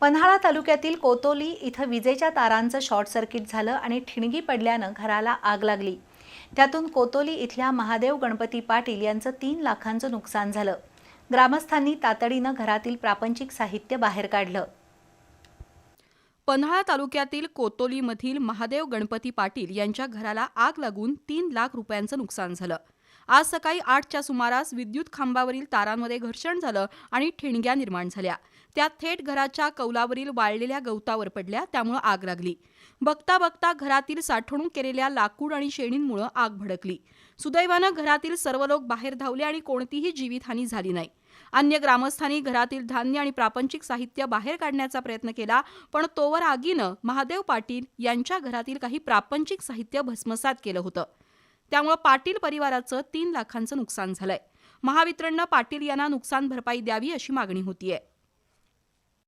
पन्हाळा तालुक्यातील कोतोली इथं विजेच्या तारांचं शॉर्ट सर्किट झालं आणि ठिणगी पडल्यानं घराला आग लागली. त्यातून कोतोली इथल्या महादेव गणपती पाटील यांचं तीन लाखांचं नुकसान झालं. ग्रामस्थांनी तातडीनं घरातील प्रापंचिक साहित्य बाहेर काढलं. पन्हाळा तालुक्यातील कोतोलीमधील महादेव गणपती पाटील यांच्या घराला आग लागून तीन लाख रुपयांचं नुकसान झालं. आज सकाळी आठच्या सुमारास विद्युत खांबावरील तारांमध्ये घर्षण झालं आणि ठिणग्या निर्माण झाल्या. त्या थेट घराच्या कौलावरील वाळलेल्या गवतावर पडल्या त्यामुळं आग लागली. बघता बघता घरातील साठवणूक केलेल्या लाकूड आणि शेणींमुळं आग भडकली. सुदैवानं घरातील सर्व लोक बाहेर धावले आणि कोणतीही जीवितहानी झाली नाही. अन्य ग्रामस्थांनी घरातील धान्य आणि प्रापंचिक साहित्य बाहेर काढण्याचा प्रयत्न केला पण तोवर आगीनं महादेव पाटील यांच्या घरातील काही प्रापंचिक साहित्य भस्मसात केलं होतं. त्यामुळं पाटील परिवाराचं तीन लाखांचं नुकसान झालंय. महावितरणनं पाटील यांना नुकसान भरपाई द्यावी अशी मागणी होतीये.